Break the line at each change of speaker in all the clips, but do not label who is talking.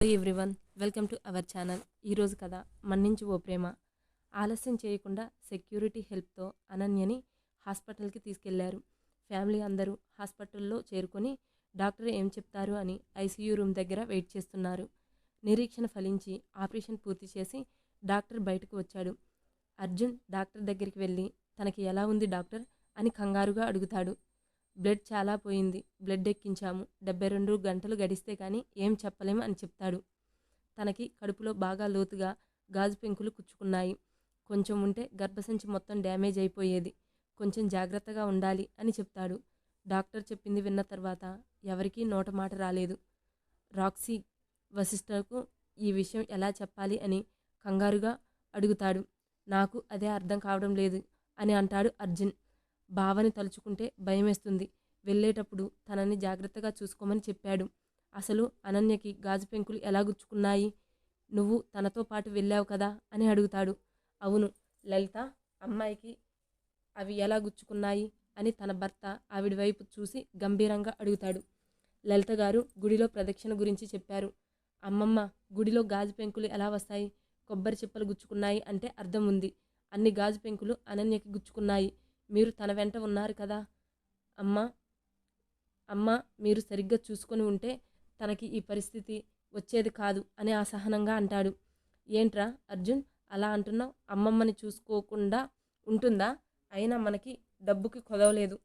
Hello everyone welcome to our channel ఈరోజు కథ మన్నించి ఓ ప్రేమ. ఆలస్యం చేయకుండా సెక్యూరిటీ హెల్ప్తో అనన్యని హాస్పిటల్కి తీసుకెళ్ళారు. ఫ్యామిలీ అందరూ హాస్పిటల్లో చేరుకొని డాక్టర్ ఏం చెప్తారు అని ఐసీయూ రూమ్ దగ్గర వెయిట్ చేస్తున్నారు. నిరీక్షణ ఫలించి ఆపరేషన్ పూర్తి చేసి డాక్టర్ బయటకు వచ్చాడు. అర్జున్ డాక్టర్ దగ్గరికి వెళ్ళి తనకి ఎలా ఉంది డాక్టర్? అని కంగారుగా అడుగుతాడు. బ్లడ్ చాలా పోయింది. బ్లడ్ ఎక్కించాము. డెబ్బై రెండు గంటలు గడిస్తే కానీ ఏం చెప్పలేము అని చెప్తాడు. తనకి కడుపులో బాగా లోతుగా గాజు పెంకులు కుచ్చుకున్నాయి. కొంచెం ఉంటే గర్భసంచి మొత్తం డ్యామేజ్ అయిపోయేది. కొంచెం జాగ్రత్తగా ఉండాలి అని చెప్తాడు. డాక్టర్ చెప్పింది విన్న తర్వాత ఎవరికీ నోట మాట రాలేదు. రాక్సీ వశిష్ఠకు ఈ విషయం ఎలా చెప్పాలి అని కంగారుగా అడుగుతాడు. నాకు అదే అర్థం కావడం లేదు అని అంటాడు అర్జున్. బావని తలుచుకుంటే భయమేస్తుంది. వెళ్ళేటప్పుడు తనని జాగ్రత్తగా చూసుకోమని చెప్పాడు. అసలు అనన్యకి గాజు పెంకులు ఎలా గుచ్చుకున్నాయి? నువ్వు తనతో పాటు వెళ్ళావు కదా? అని అడుగుతాడు. అవును లలిత అమ్మాయికి అవి ఎలా గుచ్చుకున్నాయి? అని తన భర్త ఆవిడ వైపు చూసి గంభీరంగా అడుగుతాడు. లలిత గారు గుడిలో ప్రదక్షిణ గురించి చెప్పారు. అమ్మమ్మ గుడిలో గాజు పెంకులు ఎలా వస్తాయి? కొబ్బరి చిప్పలు గుచ్చుకున్నాయి అంటే అర్థం ఉంది. అన్ని గాజు పెంకులు అనన్యకి గుచ్చుకున్నాయి. మీరు తన వెంట ఉన్నారు కదా? అమ్మ అమ్మ మీరు సరిగ్గా చూసుకొని ఉంటే తనకి ఈ పరిస్థితి వచ్చేది కాదు అని అసహనంగా అంటాడు. ఏంట్రా అర్జున్ అలా అంటున్నావు? అమ్మమ్మని చూసుకోకుండా ఉంటుందా? అయినా మనకి డబ్బుకి కొదవలేదు.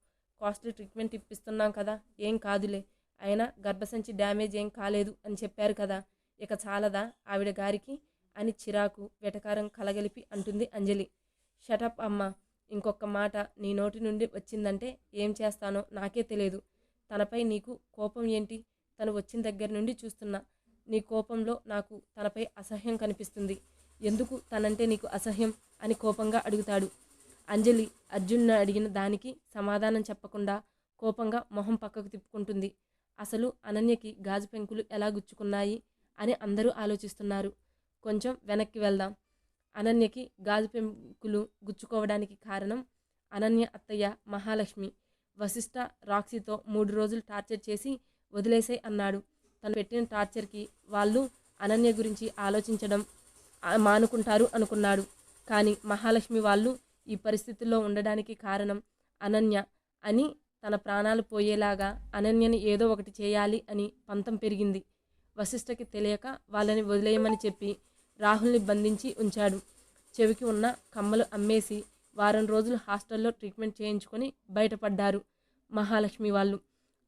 కాస్ట్లీ ట్రీట్మెంట్ ఇప్పిస్తున్నాం కదా ఏం కాదులే. అయినా గర్భసంచి డ్యామేజ్ ఏం కాలేదు అని చెప్పారు కదా. ఇక చాలదా ఆవిడ గారికి? అని చిరాకు వెటకారం కలగలిపి అంటుంది అంజలి. షటప్ అమ్మ ఇంకొక మాట నీ నోటి నుండి వచ్చిందంటే ఏం చేస్తానో నాకే తెలియదు. తనపై నీకు కోపం ఏంటి? తను వచ్చిన దగ్గర నుండి చూస్తున్నా. నీ కోపంలో నాకు తనపై అసహ్యం కనిపిస్తుంది. ఎందుకు తనంటే నీకు అసహ్యం అని కోపంగా అడుగుతాడు. అంజలి అర్జున్ అడిగిన దానికి సమాధానం చెప్పకుండా కోపంగా మొహం పక్కకు తిప్పుకుంటుంది. అసలు అనన్యకి గాజు పెంకులు ఎలా గుచ్చుకున్నాయి అని అందరూ ఆలోచిస్తున్నారు. కొంచెం వెనక్కి వెళ్దాం. అనన్యకి గాజు పెంకులు గుచ్చుకోవడానికి కారణం అనన్య అత్తయ్య మహాలక్ష్మి. వశిష్ట రాక్సీతో మూడు రోజులు టార్చర్ చేసి వదిలేసాయి అన్నాడు. తను పెట్టిన టార్చర్కి వాళ్ళు అనన్య గురించి ఆలోచించడం మానుకుంటారు అనుకున్నాడు. కానీ మహాలక్ష్మి వాళ్ళు ఈ పరిస్థితుల్లో ఉండడానికి కారణం అనన్య అని తన ప్రాణాలు పోయేలాగా అనన్యని ఏదో ఒకటి చేయాలి అని పంతం పెరిగింది. వశిష్ఠకి తెలియక వాళ్ళని వదిలేయమని చెప్పి రాహుల్ని బంధించి ఉంచాడు. చెవికి ఉన్న కమ్మలు అమ్మేసి వారం రోజులు హాస్టల్లో ట్రీట్మెంట్ చేయించుకొని బయటపడ్డారు మహాలక్ష్మి వాళ్ళు.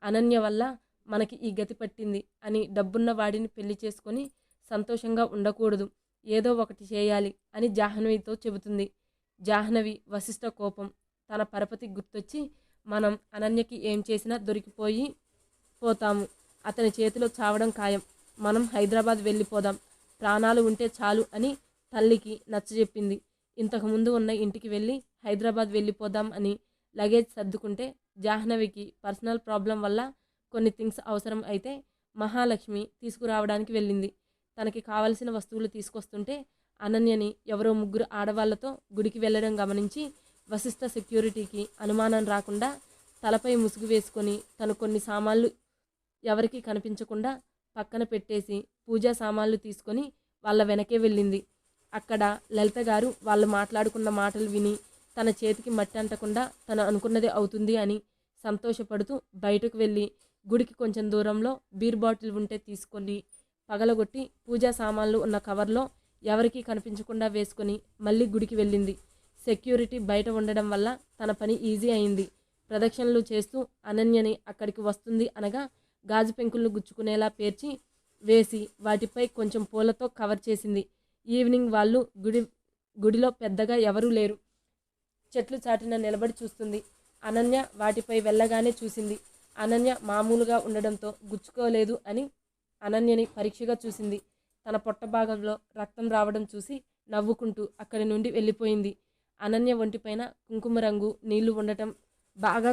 అనన్య వల్ల మనకి ఈ గతి పట్టింది అని డబ్బున్న వాడిని పెళ్ళి చేసుకొని సంతోషంగా ఉండకూడదు. ఏదో ఒకటి చేయాలి అని జాహ్నవితో చెబుతుంది. జాహ్నవి వశిష్ఠ కోపం. తన పరపతి గుర్తొచ్చి మనం అనన్యకి ఏం చేసినా దొరికిపోయి పోతాము. అతని చేతిలో చావడం ఖాయం. మనం హైదరాబాద్ వెళ్ళిపోదాం. ప్రాణాలు ఉంటే చాలు అని తల్లికి నచ్చజెప్పింది ఇంతకుముందు ఉన్న ఇంటికి వెళ్ళి హైదరాబాద్ వెళ్ళిపోదాం అని లగేజ్ సర్దుకుంటే జాహ్నవికి పర్సనల్ ప్రాబ్లం వల్ల కొన్ని థింగ్స్ అవసరం అయితే మహాలక్ష్మి తీసుకురావడానికి వెళ్ళింది. తనకి కావలసిన వస్తువులు తీసుకొస్తుంటే అనన్యని ఎవరో ముగ్గురు ఆడవాళ్ళతో గుడికి వెళ్ళడం గమనించి వశిష్ట సెక్యూరిటీకి అనుమానం రాకుండా తలపై ముసుగు వేసుకొని తను కొన్ని సామాన్లు ఎవరికీ కనిపించకుండా పక్కన పెట్టేసి పూజా సామాన్లు తీసుకొని వాళ్ళ వెనకే వెళ్ళింది. అక్కడ లలిత గారు వాళ్ళు మాట్లాడుకున్న మాటలు విని తన చేతికి మట్టి అంటకుండా తను అనుకున్నది అవుతుంది అని సంతోషపడుతూ బయటకు వెళ్ళి గుడికి కొంచెం దూరంలో బీర్ బాటిల్ ఉంటే తీసుకొని పగలగొట్టి పూజా సామాన్లు ఉన్న కవర్లో ఎవరికీ కనిపించకుండా వేసుకొని మళ్ళీ గుడికి వెళ్ళింది. సెక్యూరిటీ బయట ఉండడం వల్ల తన పని ఈజీ అయింది. ప్రదక్షిణలు చేస్తూ అనన్యని అక్కడికి వస్తుంది అనగా గాజు పెంకులను గుచ్చుకునేలా పేర్చి వేసి వాటిపై కొంచెం పూలతో కవర్ చేసింది. ఈవినింగ్ వాళ్ళు గుడి గుడిలో పెద్దగా ఎవరూ లేరు. చెట్లు చాటిన నిలబడి చూస్తుంది. అనన్య వాటిపై వెళ్ళగానే చూసింది. అనన్య మామూలుగా ఉండడంతో గుచ్చుకోలేదు అని అనన్యని పరీక్షగా చూసింది. తన పొట్ట భాగంలో రక్తం రావడం చూసి నవ్వుకుంటూ అక్కడి నుండి వెళ్ళిపోయింది. అనన్య ఒంటిపైన కుంకుమ రంగు నీళ్ళు ఉండటం బాగా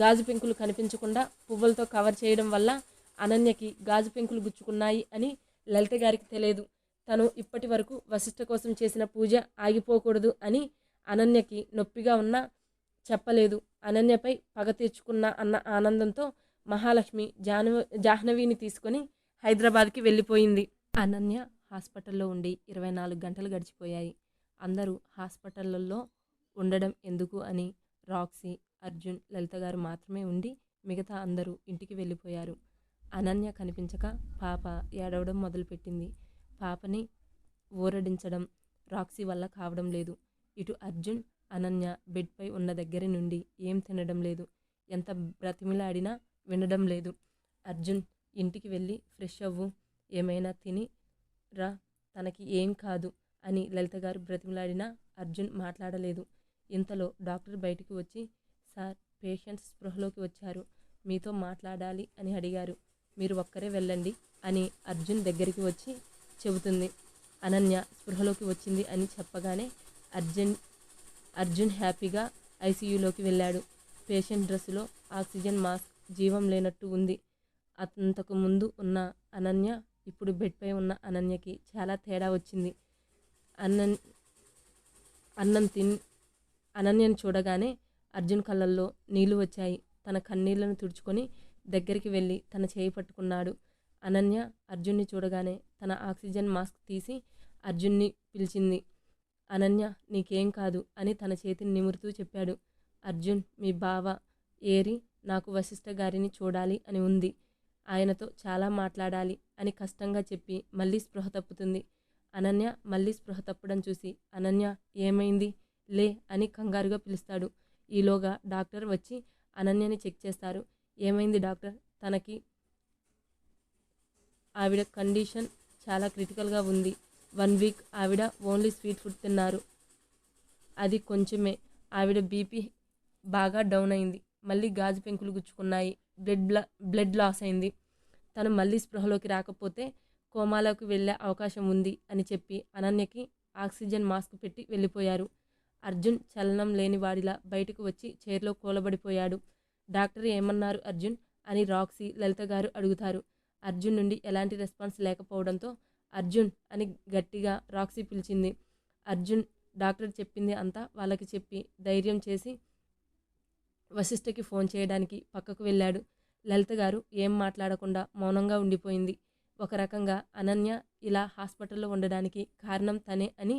గాజు పెంకులు కనిపించకుండా పువ్వులతో కవర్ చేయడం వల్ల అనన్యకి గాజు పెంకులు గుచ్చుకున్నాయి అని లలిత గారికి తెలియదు. తను ఇప్పటి వరకు వశిష్ఠ కోసం చేసిన పూజ ఆగిపోకూడదు అని అనన్యకి నొప్పిగా ఉన్నా చెప్పలేదు. అనన్యపై పగ తీర్చుకున్న అన్న ఆనందంతో మహాలక్ష్మి జాహ్నవి జాహ్నవిని తీసుకొని హైదరాబాద్కి వెళ్ళిపోయింది. అనన్య హాస్పిటల్లో ఉండి ఇరవై నాలుగు గంటలు గడిచిపోయాయి. అందరూ హాస్పిటళ్ళల్లో ఉండడం ఎందుకు అని రాక్సీ అర్జున్ లలిత గారు మాత్రమే ఉండి మిగతా అందరూ ఇంటికి వెళ్ళిపోయారు. అనన్య కనిపించక పాప ఏడవడం మొదలుపెట్టింది. పాపని ఊరడించడం రాక్సీ వల్ల కావడం లేదు. ఇటు అర్జున్ అనన్య బెడ్పై ఉన్న దగ్గర నుండి ఏం తినడం లేదు. ఎంత బ్రతిమిలాడినా వినడం లేదు. అర్జున్ ఇంటికి వెళ్ళి ఫ్రెష్ అవ్వు ఏమైనా తిని రా తనకి ఏం కాదు అని లలిత గారు బ్రతిమిలాడినా అర్జున్ మాట్లాడలేదు. ఇంతలో డాక్టర్ బయటికి వచ్చి సార్ పేషెంట్స్ స్పృహలోకి వచ్చారు. మీతో మాట్లాడాలి అని అడిగారు. మీరు ఒక్కరే వెళ్ళండి అని అర్జున్ దగ్గరికి వచ్చి చెబుతుంది. అనన్య స్పృహలోకి వచ్చింది అని చెప్పగానే అర్జున్ అర్జున్ హ్యాపీగా ఐసీయూలోకి వెళ్ళాడు. పేషెంట్ డ్రెస్సులో ఆక్సిజన్ మాస్క్ జీవం లేనట్టు ఉంది. అంతకు ముందు ఉన్న అనన్య ఇప్పుడు బెడ్పై ఉన్న అనన్యకి చాలా తేడా వచ్చింది. అన్నన్ అన్నం తిన్ అనన్యను చూడగానే అర్జున్ కళ్ళల్లో నీళ్ళు వచ్చాయి. తన కన్నీళ్ళను తుడుచుకొని దగ్గరికి వెళ్ళి తన చేయి పట్టుకున్నాడు. అనన్య అర్జున్ని చూడగానే తన ఆక్సిజన్ మాస్క్ తీసి అర్జున్ని పిలిచింది. అనన్య నీకేం కాదు అని తన చేతిని నిమురుతూ చెప్పాడు. అర్జున్ మీ బావ ఏరి నాకు వశిష్ఠ గారిని చూడాలి అని ఉంది. ఆయనతో చాలా మాట్లాడాలి అని కష్టంగా చెప్పి మళ్ళీ స్పృహ తప్పుతుంది. అనన్య మళ్ళీ స్పృహ తప్పడం చూసి అనన్య ఏమైంది? లే అని కంగారుగా పిలుస్తాడు. ఈలోగా డాక్టర్ వచ్చి అనన్యని చెక్ చేస్తారు. ఏమైంది డాక్టర్? తనకి ఆవిడ కండిషన్ చాలా క్రిటికల్గా ఉంది. వన్ వీక్ ఆవిడ ఓన్లీ స్వీట్ ఫుడ్ తిన్నారు. అది కొంచెమే. ఆవిడ బీపీ బాగా డౌన్ అయింది. మళ్ళీ గాజు పెంకులు గుచ్చుకున్నాయి. బ్లడ్ బ్లడ్ లాస్ అయింది. తను మళ్ళీ స్పృహలోకి రాకపోతే కోమాలోకి వెళ్ళే అవకాశం ఉంది అని చెప్పి అనన్యకి ఆక్సిజన్ మాస్క్ పెట్టి వెళ్ళిపోయారు. అర్జున్ చలనం లేని వాడిలా బయటకు వచ్చి చైర్లో కూలబడిపోయాడు. డాక్టర్ ఏమన్నారు అర్జున్? అని రాక్సీ లలిత గారు అడుగుతారు. అర్జున్ నుండి ఎలాంటి రెస్పాన్స్ లేకపోవడంతో అర్జున్ అని గట్టిగా రాక్సీ పిలిచింది. అర్జున్ డాక్టర్ చెప్పింది అంతా వాళ్ళకి చెప్పి ధైర్యం చేసి వశిష్ఠకి ఫోన్ చేయడానికి పక్కకు వెళ్ళాడు. లలిత గారు ఏం మాట్లాడకుండా మౌనంగా ఉండిపోయింది. ఒక రకంగా అనన్య ఇలా హాస్పిటల్లో ఉండడానికి కారణం తనే అని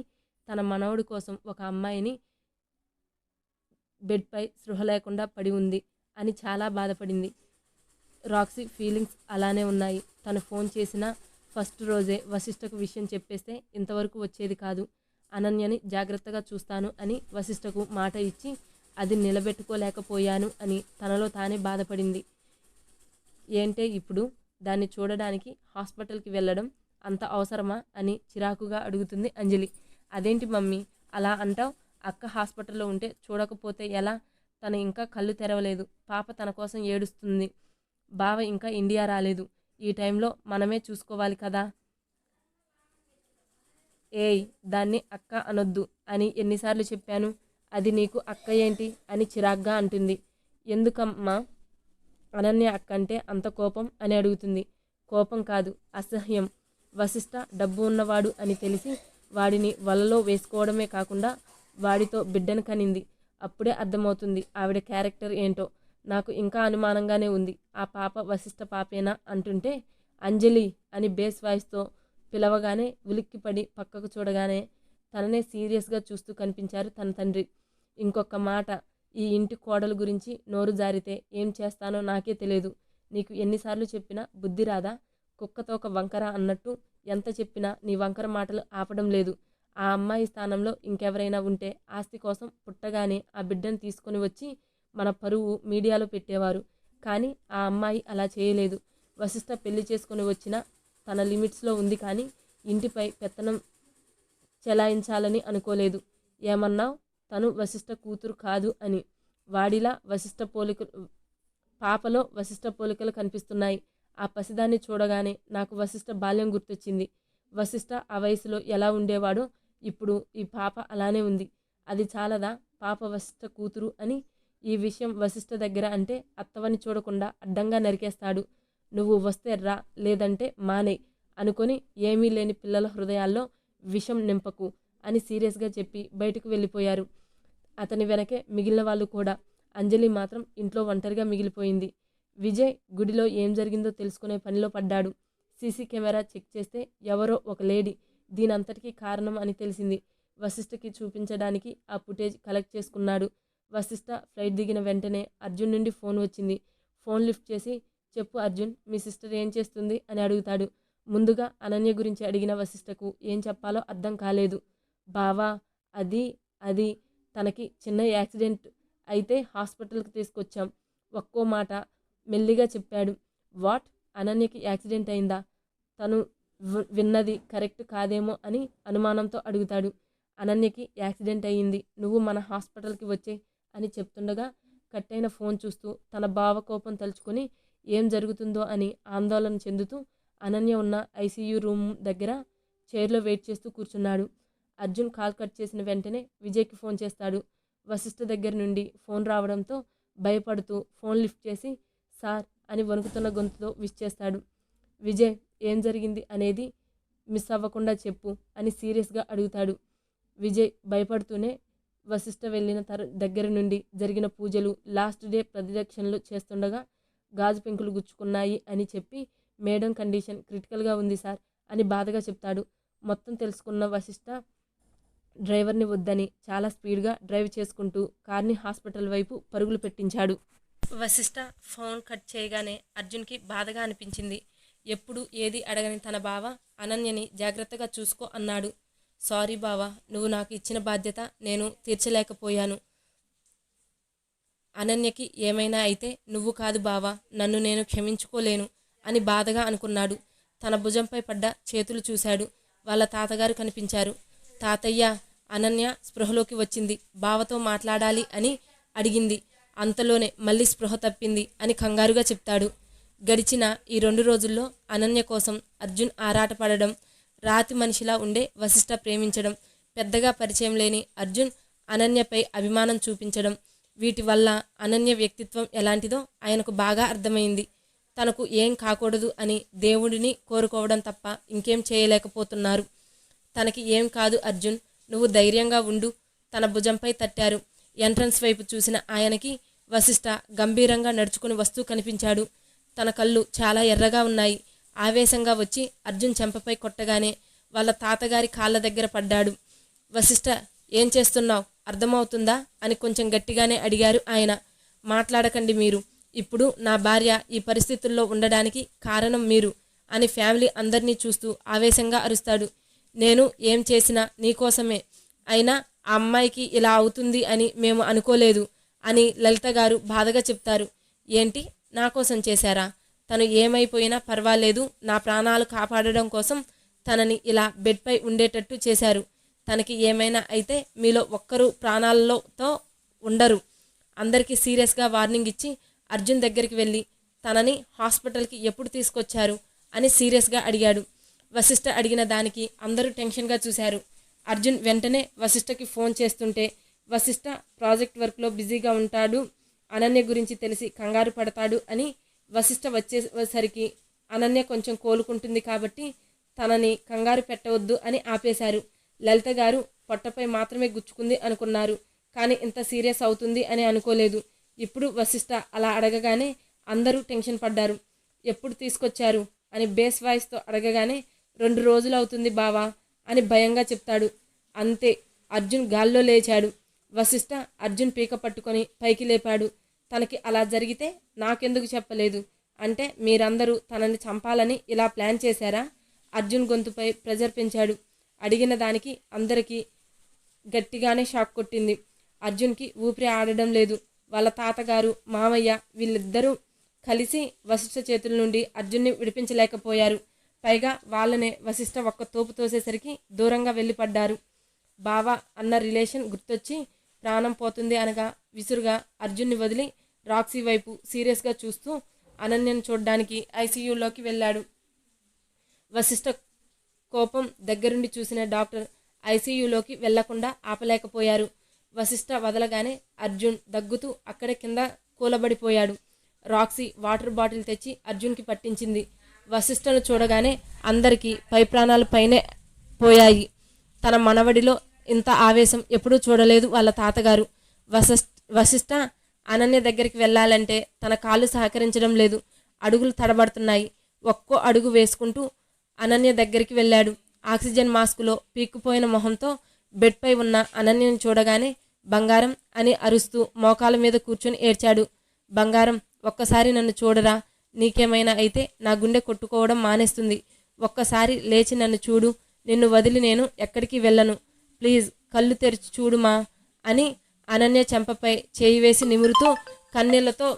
తన మనవడి కోసం ఒక అమ్మాయిని బెడ్పై స్పృహ లేకుండా పడి ఉంది అని చాలా బాధపడింది. రాక్సీ ఫీలింగ్స్ అలానే ఉన్నాయి. తను ఫోన్ చేసిన ఫస్ట్ రోజే వశిష్ఠకు విషయం చెప్పేస్తే ఇంతవరకు వచ్చేది కాదు. అనన్యని జాగ్రత్తగా చూస్తాను అని వశిష్ఠకు మాట ఇచ్చి అది నిలబెట్టుకోలేకపోయాను అని తనలో తానే బాధపడింది. ఏంటే ఇప్పుడు? దాన్ని చూడడానికి హాస్పిటల్కి వెళ్ళడం అంత అవసరమా? అని చిరాకుగా అడుగుతుంది అంజలి. అదేంటి మమ్మీ? అలా అంటావు? అక్క హాస్పిటల్లో ఉంటే చూడకపోతే ఎలా? తను ఇంకా కళ్ళు తెరవలేదు. పాప తన కోసం ఏడుస్తుంది. బావ ఇంకా ఇండియా రాలేదు. ఈ టైంలో మనమే చూసుకోవాలి కదా? ఏయ్ దాన్ని అక్క అనొద్దు అని ఎన్నిసార్లు చెప్పాను. అది నీకు అక్క ఏంటి? అని చిరాగ్గా అంటుంది. ఎందుకమ్మా? అనన్య అక్క అంటే అంత కోపం అని అడుగుతుంది. కోపం కాదు అసహ్యం. వశిష్ఠ డబ్బు ఉన్నవాడు అని తెలిసి వాడిని వలలో వేసుకోవడమే కాకుండా వాడితో బిడ్డను కనింది. అప్పుడే అర్థమవుతుంది ఆవిడ క్యారెక్టర్ ఏంటో. నాకు ఇంకా అనుమానంగానే ఉంది. ఆ పాప వశిష్ఠ పాపేనా అంటుంటే అంజలి అని బేస్ వాయిస్తో పిలవగానే ఉలిక్కిపడి పక్కకు చూడగానే తననే సీరియస్గా చూస్తూ కనిపించారు తన తండ్రి. ఇంకొక మాట ఈ ఇంటి కోడలు గురించి నోరు జారితే ఏం చేస్తానో నాకే తెలియదు నీకు ఎన్నిసార్లు చెప్పినా బుద్ధి రాదా? కుక్కతో ఒక వంకర అన్నట్టు ఎంత చెప్పినా నీ వంకర మాటలు ఆపడం లేదు. ఆ అమ్మాయి స్థానంలో ఇంకెవరైనా ఉంటే ఆస్తి కోసం పుట్టగానే ఆ బిడ్డను తీసుకొని వచ్చి మన పరువు మీడియాలో పెట్టేవారు. కానీ ఆ అమ్మాయి అలా చేయలేదు. వశిష్ఠ పెళ్ళి చేసుకొని వచ్చిన తన లిమిట్స్లో ఉంది కానీ ఇంటిపై పెత్తనం చెలాయించాలని అనుకోలేదు. ఏమన్నావు? తను వశిష్ఠ కూతురు కాదు అని. వాడిలా వశిష్ఠ పోలికలు పాపలో వశిష్ఠ పోలికలు కనిపిస్తున్నాయి. ఆ పసిదాన్ని చూడగానే నాకు వశిష్ఠ బాల్యం గుర్తొచ్చింది. వశిష్ఠ ఆ వయసులో ఎలా ఉండేవాడో ఇప్పుడు ఈ పాప అలానే ఉంది. అది చాలదా? పాప వశిష్ఠ కూతురు అని ఈ విషయం వశిష్ఠ దగ్గర అంటే అత్తవని చూడకుండా అడ్డంగా నరికేస్తాడు. నువ్వు వస్తే రా లేదంటే మానే అనుకొని ఏమీ లేని పిల్లల హృదయాల్లో విషం నింపకు అని సీరియస్గా చెప్పి బయటకు వెళ్ళిపోయారు. అతని వెనకే మిగిలిన వాళ్ళు కూడా. అంజలి మాత్రం ఇంట్లో ఒంటరిగా మిగిలిపోయింది. విజయ్ గుడిలో ఏం జరిగిందో తెలుసుకునే పనిలో పడ్డాడు. సీసీ కెమెరా చెక్ చేస్తే ఎవరో ఒక లేడీ దీనంతటికీ కారణం అని తెలిసింది. వశిష్ఠకి చూపించడానికి ఆ ఫుటేజ్ కలెక్ట్ చేసుకున్నాడు. వశిష్ఠ ఫ్లైట్ దిగిన వెంటనే అర్జున్ నుండి ఫోన్ వచ్చింది. ఫోన్ లిఫ్ట్ చేసి చెప్పు అర్జున్ మీ సిస్టర్ ఏం చేస్తుంది? అని అడుగుతాడు. ముందుగా అనన్య గురించి అడిగిన వశిష్ఠకు ఏం చెప్పాలో అర్థం కాలేదు. బావా అది అది తనకి చిన్న యాక్సిడెంట్ అయితే హాస్పిటల్కి తీసుకొచ్చాం. ఒక్కో మాట మెల్లిగా చెప్పాడు. వాట్? అనన్యకి యాక్సిడెంట్ అయిందా? తను విన్నది కరెక్ట్ కాదేమో అని అనుమానంతో అడుగుతాడు. అనన్యకి యాక్సిడెంట్ అయ్యింది. నువ్వు మన హాస్పిటల్కి వచ్చే అని చెప్తుండగా కట్టైన ఫోన్ చూస్తూ తన భావ కోపం తలుచుకొని ఏం జరుగుతుందో అని ఆందోళన చెందుతూ అనన్య ఉన్న ఐసీయూ రూమ్ దగ్గర చైర్లో వెయిట్ చేస్తూ కూర్చున్నాడు. అర్జున్ కాల్ కట్ చేసిన వెంటనే విజయ్కి ఫోన్ చేస్తాడు. వశిష్ఠ దగ్గర నుండి ఫోన్ రావడంతో భయపడుతూ ఫోన్ లిఫ్ట్ చేసి సార్ అని వణుకుతున్న గొంతుతో విష్ చేస్తాడు. విజయ్ ఏం జరిగింది అనేది మిస్ అవ్వకుండా చెప్పు అని సీరియస్గా అడుగుతాడు. విజయ్ భయపడుతూనే వశిష్ఠ వెళ్ళిన తర దగ్గర నుండి జరిగిన పూజలు లాస్ట్ డే ప్రదక్షిణలు చేస్తుండగా గాజు పెంకులు గుచ్చుకున్నాయి అని చెప్పి మేడం కండిషన్ క్రిటికల్గా ఉంది సార్ అని బాధగా చెప్తాడు. మొత్తం తెలుసుకున్న వశిష్ఠ డ్రైవర్ని వద్దని చాలా స్పీడ్గా డ్రైవ్ చేసుకుంటూ కార్ని హాస్పిటల్ వైపు పరుగులు పెట్టించాడు. వశిష్ఠ ఫోన్ కట్ చేయగానే అర్జున్కి బాధగా అనిపించింది. ఎప్పుడు ఏది అడగని తన బావ అనన్యని జాగ్రత్తగా చూసుకో అన్నాడు. సారీ బావా నువ్వు నాకు ఇచ్చిన బాధ్యత నేను తీర్చలేకపోయాను. అనన్యకి ఏమైనా అయితే నువ్వు కాదు బావా నన్ను నేను క్షమించుకోలేను అని బాధగా అనుకున్నాడు. తన భుజంపై పడ్డ చేతులు చూశాడు. వాళ్ళ తాతగారు కనిపించారు. తాతయ్య అనన్య స్పృహలోకి వచ్చింది. బావతో మాట్లాడాలి అని అడిగింది. అంతలోనే మళ్ళీ స్పృహ తప్పింది అని కంగారుగా చెప్తాడు. గడిచిన ఈ రెండు రోజుల్లో అనన్య కోసం అర్జున్ ఆరాటపడడం రాతి మనిషిలా ఉండే వశిష్ఠ ప్రేమించడం పెద్దగా పరిచయం లేని అర్జున్ అనన్యపై అభిమానం చూపించడం వీటి వల్ల అనన్య వ్యక్తిత్వం ఎలాంటిదో ఆయనకు బాగా అర్థమైంది. తనకు ఏం కాకూడదు అని దేవుడిని కోరుకోవడం తప్ప ఇంకేం చేయలేకపోతున్నారు. తనకి ఏం కాదు అర్జున్ నువ్వు ధైర్యంగా ఉండు తన భుజంపై తట్టారు. ఎంట్రన్స్ వైపు చూసిన ఆయనకి వశిష్ఠ గంభీరంగా నడుచుకుని వస్తూ కనిపించాడు. తన కళ్ళు చాలా ఎర్రగా ఉన్నాయి. ఆవేశంగా వచ్చి అర్జున్ చెంపపై కొట్టగానే వాళ్ళ తాతగారి కాళ్ళ దగ్గర పడ్డాడు. వశిష్ఠ ఏం చేస్తున్నావు? అర్థమవుతుందా? అని కొంచెం గట్టిగానే అడిగారు ఆయన. మాట్లాడకండి మీరు. ఇప్పుడు నా భార్య ఈ పరిస్థితుల్లో ఉండడానికి కారణం మీరు అని ఫ్యామిలీ అందరినీ చూస్తూ ఆవేశంగా అరుస్తాడు. నేను ఏం చేసినా నీకోసమే. అయినా ఆ అమ్మాయికి ఇలా అవుతుంది అని మేము అనుకోలేదు అని లలిత గారు బాధగా చెప్తారు. ఏంటి? నా కోసం చేశారా? తను ఏమైపోయినా పర్వాలేదు. నా ప్రాణాలు కాపాడడం కోసం తనని ఇలా బెడ్పై ఉండేటట్టు చేశారు. తనకి ఏమైనా అయితే మీలో ఒక్కరు ప్రాణాలతో ఉండరు. అందరికీ సీరియస్గా వార్నింగ్ ఇచ్చి అర్జున్ దగ్గరికి వెళ్ళి తనని హాస్పిటల్కి ఎప్పుడు తీసుకొచ్చారు అని సీరియస్గా అడిగాడు. వశిష్ఠ అడిగిన దానికి అందరూ టెన్షన్గా చూశారు. అర్జున్ వెంటనే వశిష్ఠకి ఫోన్ చేస్తుంటే వశిష్ఠ ప్రాజెక్ట్ వర్క్లో బిజీగా ఉంటాడు. అనన్య గురించి తెలిసి కంగారు పడతాడు అని వశిష్ఠ వచ్చేసరికి అనన్య కొంచెం కోలుకుంటుంది కాబట్టి తనని కంగారు పెట్టవద్దు అని ఆపేశారు. లలిత గారు పొట్టపై మాత్రమే గుచ్చుకుంది అనుకున్నారు. కానీ ఇంత సీరియస్ అవుతుంది అని అనుకోలేదు. ఇప్పుడు వశిష్ఠ అలా అడగగానే అందరూ టెన్షన్ పడ్డారు. ఎప్పుడు తీసుకొచ్చారు? అని బేస్ వాయిస్తో అడగగానే రెండు రోజులు అవుతుంది బావా. అని భయంగా చెప్తాడు. అంతే అర్జున్ గాల్లో లేచాడు. వశిష్ఠ అర్జున్ పీక పట్టుకొని పైకి లేపాడు. తనకి అలా జరిగితే నాకెందుకు చెప్పలేదు? అంటే మీరందరూ తనని చంపాలని ఇలా ప్లాన్ చేశారా? అర్జున్ గొంతుపై ప్రెజర్ పెంచాడు. అడిగిన దానికి అందరికీ గట్టిగానే షాక్ కొట్టింది. అర్జున్కి ఊపిరి ఆడడం లేదు. వాళ్ళ తాతగారు మామయ్య వీళ్ళిద్దరూ కలిసి వశిష్ఠ చేతుల నుండి అర్జున్ని విడిపించలేకపోయారు. పైగా వాళ్ళనే వశిష్ట ఒక్క తోపు తోసేసరికి దూరంగా వెళ్ళిపడ్డారు. బావా అన్న రిలేషన్ గుర్తొచ్చి ప్రాణం పోతుంది అనగా విసురుగా అర్జున్ని వదిలి రాక్సీ వైపు సీరియస్గా చూస్తూ అనన్యను చూడ్డానికి ఐసీయూలోకి వెళ్ళాడు. వశిష్ఠ కోపం దగ్గరుండి చూసిన డాక్టర్ ఐసీయూలోకి వెళ్ళకుండా ఆపలేకపోయారు. వశిష్ట వదలగానే అర్జున్ దగ్గుతూ అక్కడే కింద కూలబడిపోయాడు. రాక్సీ వాటర్ బాటిల్ తెచ్చి అర్జున్కి పట్టించింది. వశిష్ఠను చూడగానే అందరికీ పై ప్రాణాలు పైనే పోయాయి. తన మనవడిలో ఇంత ఆవేశం ఎప్పుడూ చూడలేదు వాళ్ళ తాతగారు. వశిష్ఠ వశిష్ఠ అనన్య దగ్గరికి వెళ్ళాలంటే తన కాళ్ళు సహకరించడం లేదు. అడుగులు తడబడుతున్నాయి. ఒక్కో అడుగు వేసుకుంటూ అనన్య దగ్గరికి వెళ్ళాడు. ఆక్సిజన్ మాస్కులో పీక్కుపోయిన మొహంతో బెడ్పై ఉన్న అనన్యను చూడగానే బంగారం అని అరుస్తూ మోకాల మీద కూర్చొని ఏడ్చాడు. బంగారం ఒక్కసారి నన్ను చూడరా నీకేమైనా అయితే నా గుండె కొట్టుకోవడం మానేస్తుంది. ఒక్కసారి లేచి నన్ను చూడు. నిన్ను వదిలి నేను ఎక్కడికి వెళ్ళను. ప్లీజ్ కళ్ళు తెరిచి చూడుమా అని అనన్య చెంపపై చేయి వేసి నిమురుతూ కన్నీళ్ళతో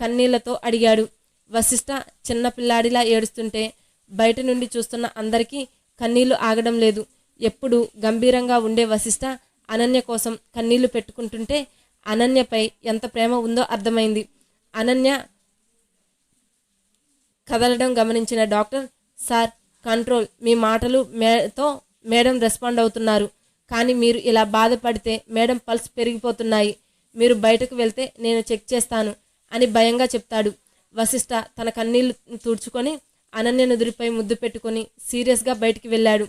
కన్నీళ్ళతో అడిగాడు. వశిష్ఠ చిన్న పిల్లాడిలా ఏడుస్తుంటే బయట నుండి చూస్తున్న అందరికీ కన్నీళ్ళు ఆగడం లేదు. ఎప్పుడు గంభీరంగా ఉండే వశిష్ఠ అనన్య కోసం కన్నీళ్ళు పెట్టుకుంటుంటే అనన్యపై ఎంత ప్రేమ ఉందో అర్థమైంది. అనన్య కదలడం గమనించిన డాక్టర్ సార్ కంట్రోల్. మీ మాటలు మేతో మేడం రెస్పాండ్ అవుతున్నారు. కానీ మీరు ఇలా బాధపడితే మేడం పల్స్ పెరిగిపోతున్నాయి. మీరు బయటకు వెళ్తే నేను చెక్ చేస్తాను అని భయంగా చెప్తాడు. వశిష్ఠ తన కన్నీళ్ళు తుడుచుకొని అనన్య నుదురిపై ముద్దు పెట్టుకొని సీరియస్గా బయటికి వెళ్ళాడు.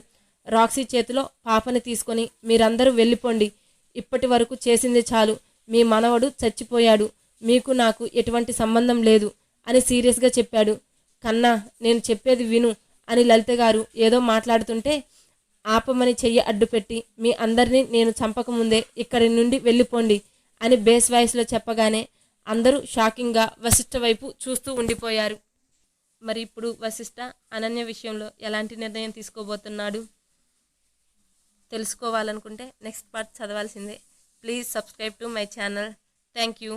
రాక్సీ చేతిలో పాపని తీసుకొని మీరందరూ వెళ్ళిపోండి. ఇప్పటి వరకు చేసింది చాలు. మీ మనవడు చచ్చిపోయాడు. మీకు నాకు ఎటువంటి సంబంధం లేదు అని సీరియస్గా చెప్పాడు. కన్నా నేను చెప్పేది విను అని లలిత గారు ఏదో మాట్లాడుతుంటే ఆపమని చెయ్యి అడ్డుపెట్టి మీ అందరినీ నేను చంపకముందే ఇక్కడి నుండి వెళ్ళిపోండి అని బేస్ వాయిస్లో చెప్పగానే అందరూ షాకింగ్గా వశిష్ఠ వైపు చూస్తూ ఉండిపోయారు. మరి ఇప్పుడు వశిష్ఠ అనన్య విషయంలో ఎలాంటి నిర్ణయం తీసుకోబోతున్నాడు? తెలుసుకోవాలనుకుంటే next part చదవాల్సిందే. Please subscribe to my channel. Thank you.